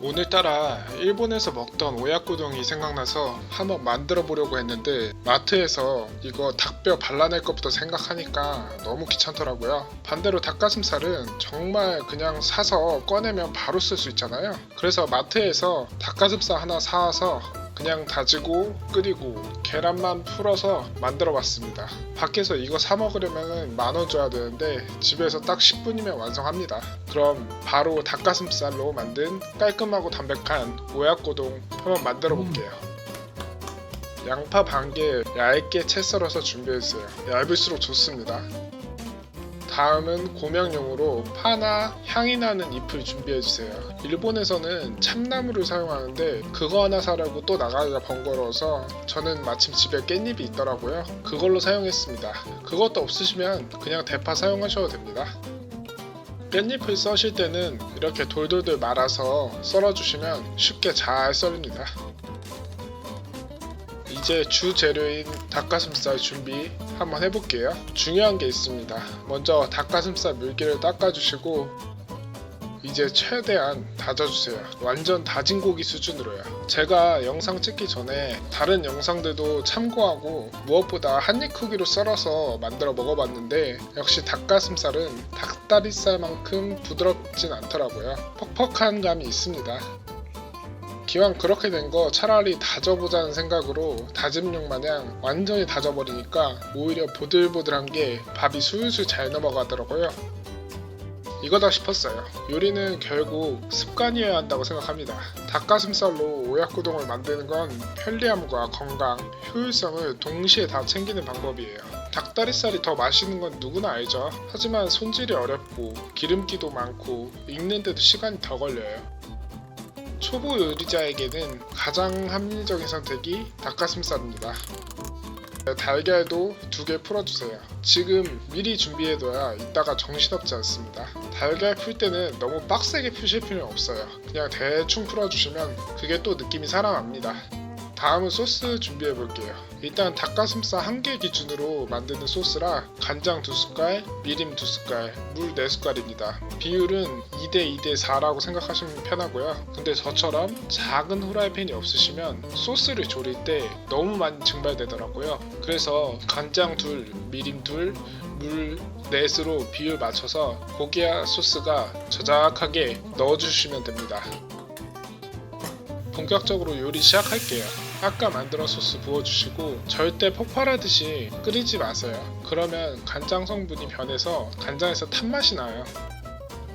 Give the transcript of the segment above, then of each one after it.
오늘따라 일본에서 먹던 오야코동이 생각나서 한번 만들어 보려고 했는데 마트에서 이거 닭뼈 발라낼 것부터 생각하니까 너무 귀찮더라고요. 반대로 닭가슴살은 정말 그냥 사서 꺼내면 바로 쓸 수 있잖아요. 그래서 마트에서 닭가슴살 하나 사와서 그냥 다지고 끓이고 계란만 풀어서 만들어 봤습니다. 밖에서 이거 사 먹으려면 만원 줘야 되는데 집에서 딱 10분이면 완성합니다. 그럼 바로 닭가슴살로 만든 깔끔하고 담백한 오야코동 한번 만들어 볼게요. 양파 반 개 얇게 채 썰어서 준비했어요. 얇을수록 좋습니다. 다음은 고명용으로 파나 향이 나는 잎을 준비해 주세요. 일본에서는 참나무를 사용하는데 그거 하나 사려고 또 나가기가 번거로워서 저는 마침 집에 깻잎이 있더라고요. 그걸로 사용했습니다. 그것도 없으시면 그냥 대파 사용하셔도 됩니다. 깻잎을 써실 때는 이렇게 돌돌돌 말아서 썰어주시면 쉽게 잘 썰립니다. 이제 주 재료인 닭가슴살 준비 한번 해볼게요. 중요한 게 있습니다. 먼저 닭가슴살 물기를 닦아주시고 이제 최대한 다져주세요. 완전 다진 고기 수준으로요. 제가 영상 찍기 전에 다른 영상들도 참고하고 무엇보다 한입 크기로 썰어서 만들어 먹어봤는데 역시 닭가슴살은 닭다리살만큼 부드럽진 않더라고요. 퍽퍽한 감이 있습니다. 기왕 그렇게 된 거 차라리 다져보자는 생각으로 다짐육 마냥 완전히 다져버리니까 오히려 보들보들한 게 밥이 술술 잘 넘어가더라고요. 이거다 싶었어요. 요리는 결국 습관이어야 한다고 생각합니다. 닭가슴살로 오야코동을 만드는 건 편리함과 건강, 효율성을 동시에 다 챙기는 방법이에요. 닭다리살이 더 맛있는 건 누구나 알죠. 하지만 손질이 어렵고 기름기도 많고 익는데도 시간이 더 걸려요. 초보 요리자에게는 가장 합리적인 선택이 닭가슴살입니다. 달걀도 두 개 풀어주세요. 지금 미리 준비해둬야 이따가 정신없지 않습니다. 달걀 풀 때는 너무 빡세게 푸실 필요는 없어요. 그냥 대충 풀어주시면 그게 또 느낌이 살아납니다. 다음은 소스 준비해 볼게요. 일단 닭가슴살 한 개 기준으로 만드는 소스라 간장 두 숟갈, 미림 두 숟갈, 물네 숟갈입니다. 비율은 2대 2대 4라고 생각하시면 편하고요. 근데 저처럼 작은 후라이팬이 없으시면 소스를 조릴 때 너무 많이 증발되더라고요. 그래서 간장 둘, 미림 둘, 물 넷으로 비율 맞춰서 고기와 소스가 저작하게 넣어주시면 됩니다. 본격적으로 요리 시작할게요. 아까 만들어 소스 부어주시고 절대 폭발하듯이 끓이지 마세요. 그러면 간장 성분이 변해서 간장에서 탄맛이 나요.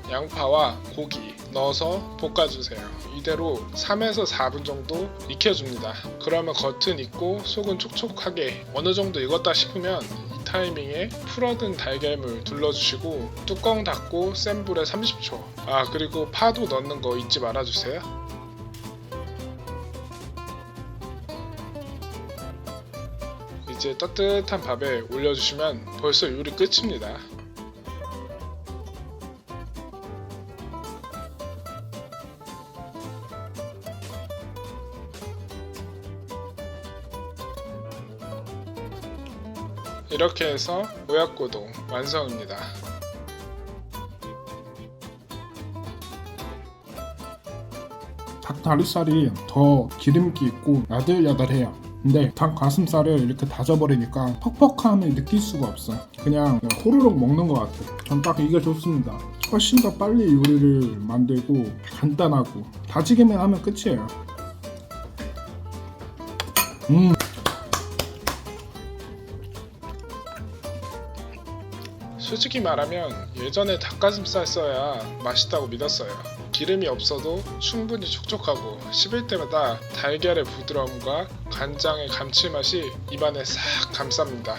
양파와 고기 넣어서 볶아주세요. 이대로 3에서 4분 정도 익혀줍니다. 그러면 겉은 익고 속은 촉촉하게 어느 정도 익었다 싶으면 이 타이밍에 풀어둔 달걀물 둘러주시고 뚜껑 닫고 센 불에 30초. 아 그리고 파도 넣는 거 잊지 말아주세요. 이제 따뜻한 밥에 올려주시면 벌써 요리 끝입니다. 이렇게 해서 오야코동 완성입니다. 닭 다리살이 더 기름기 있고 야들야들해요. 근데 닭 가슴살을 이렇게 다져버리니까 퍽퍽함을 느낄 수가 없어. 그냥 호로록 먹는 것 같아. 전 딱 이게 좋습니다. 훨씬 더 빨리 요리를 만들고 간단하고 다지기만 하면 끝이에요. 음, 솔직히 말하면 예전에 닭가슴살 써야 맛있다고 믿었어요. 기름이 없어도 충분히 촉촉하고 씹을 때마다 달걀의 부드러움과 간장의 감칠맛이 입안에 싹 감쌉니다.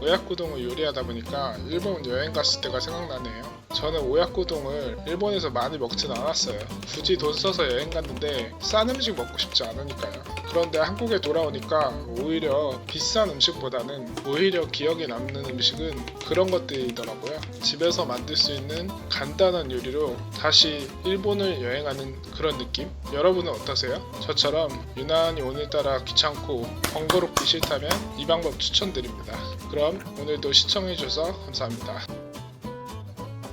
오야코동을 요리하다 보니까 일본 여행 갔을 때가 생각나네요. 저는 오야코동을 일본에서 많이 먹진 않았어요. 굳이 돈 써서 여행 갔는데 싼 음식 먹고 싶지 않으니까요. 그런데 한국에 돌아오니까 오히려 비싼 음식보다는 오히려 기억에 남는 음식은 그런 것들이더라고요. 집에서 만들 수 있는 간단한 요리로 다시 일본을 여행하는 그런 느낌? 여러분은 어떠세요? 저처럼 유난히 오늘따라 귀찮고 번거롭기 싫다면 이 방법 추천드립니다. 그럼 오늘도 시청해주셔서 감사합니다.